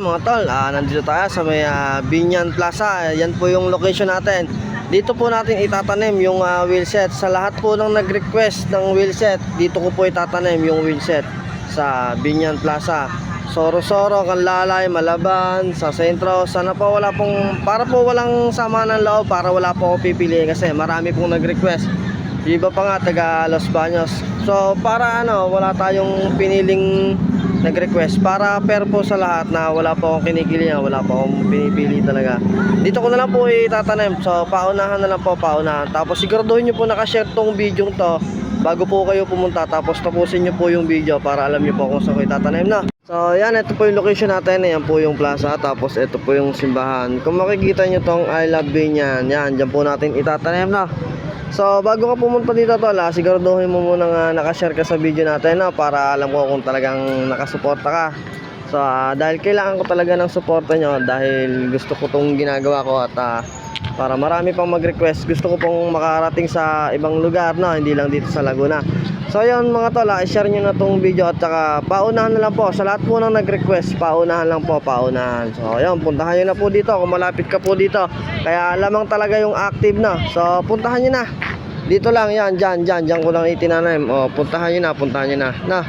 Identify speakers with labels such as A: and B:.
A: Mga tol, ah, nandito tayo sa may ah, Binyan Plaza. Yan po yung location natin. Dito po natin itatanim yung ah, wheelset. Sa lahat po ng nag-request ng wheelset, dito ko po itatanim yung wheelset sa Binyan Plaza. Soro-soro, Kanlalay, Malaban, sa sentro. Sana po wala pong, para po walang sama ng loob, para wala po ako pipiliin kasi marami pong nag-request. Iba pa nga, taga Los Baños. So, para ano, wala tayong piniling nag-request. Para fair po sa lahat na wala po akong kinikilingan, wala po akong pinipili talaga. Dito ko na lang po itatanim. So, paunahan na lang po, paunahan. Tapos, siguraduhin nyo po nakashare tong video to bago po kayo pumunta. Tapos, tapusin nyo po yung video para alam nyo po kung saan ko itatanim na. So, yan, ito po yung location natin. Yan po yung plaza. Tapos, ito po yung simbahan. Kung makikita nyo tong I love Binyan, yan, dyan po natin itatanim na. So, bago ka pumunta dito tol, ah, siguraduhin mo muna nga nakashare ka sa video natin na para alam ko kung talagang nakasuporta ka. So, ah, dahil kailangan ko talaga ng suporta nyo dahil gusto ko tong ginagawa ko at ah, para marami pang mag-request. Gusto ko pong makarating sa ibang lugar na hindi lang dito sa Laguna. So, yun mga tol, ah, i-share nyo na tong video at saka paunahan na lang po. Sa lahat po ng nag-request, paunahan lang po, paunahan. So, yun, puntahan nyo na po dito kung malapit ka po dito. Kaya lamang talaga yung active na. So, puntahan nyo na. Dito lang yan, dyan, dyan, dyan ko lang itinanim. O, puntahan nyo na, puntahan nyo na. Na.